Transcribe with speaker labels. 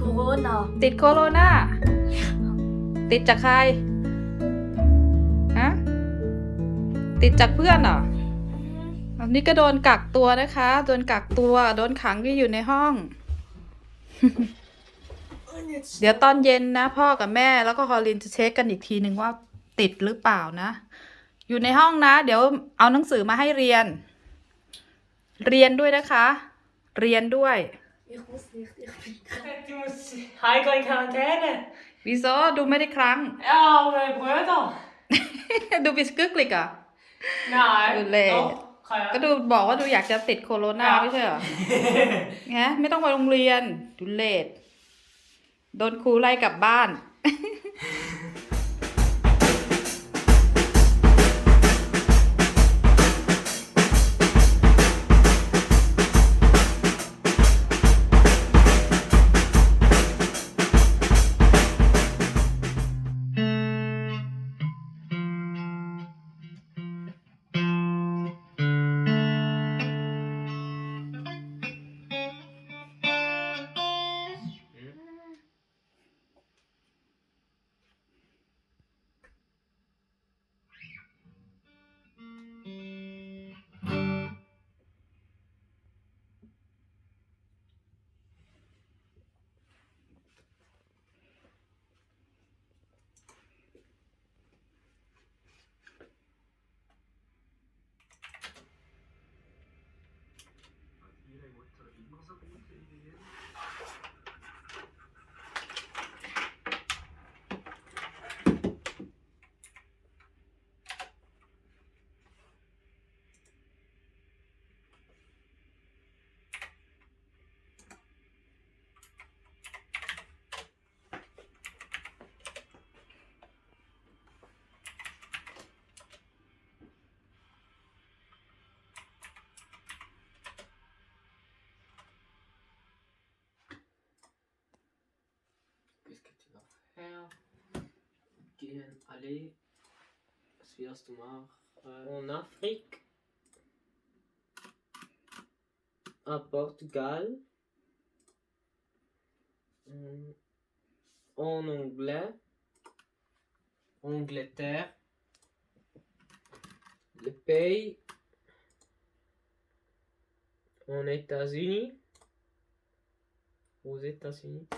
Speaker 1: corona.
Speaker 2: ติดโคโรนาติดจากใครฮะติดจากเพื่อนเหรออันนี้ก็โดนกักตัวนะคะ โดนกักตัว โดนขังอยู่ในห้อง เดี๋ยวตอนเย็นนะ พ่อกับแม่แล้วก็ฮอลลินจะเช็คกันอีกทีหนึ่งว่าติดหรือเปล่านะ อยู่ในห้องนะ เดี๋ยวเอาหนังสือมาให้เรียน เรียนด้วยนะคะ เรียนด้วย
Speaker 1: Ich muss nicht, ich bin krank.
Speaker 3: Du musst heimgehen in Quarantäne.
Speaker 2: วิโซดูไม่ได้ครั้ง
Speaker 3: Ja, aber mein Bruder.
Speaker 2: ดูบิสกึกลิกอะ
Speaker 3: Nein.
Speaker 2: Du lädst.
Speaker 3: Doch, kann ja.
Speaker 2: ก็ดูบอกว่าดูอยากจะติดโคโรนา
Speaker 3: ครับ
Speaker 2: ไม่ใช่เหรอฮะไม่ต้องไปโรงเรียน ดูเลทโดนครูไล่กลับบ้าน
Speaker 4: Gehen machen?
Speaker 3: En Afrique.
Speaker 4: À Portugal. Mm. En anglais. Angleterre. Le pays. En États-Unis. Aux États-Unis.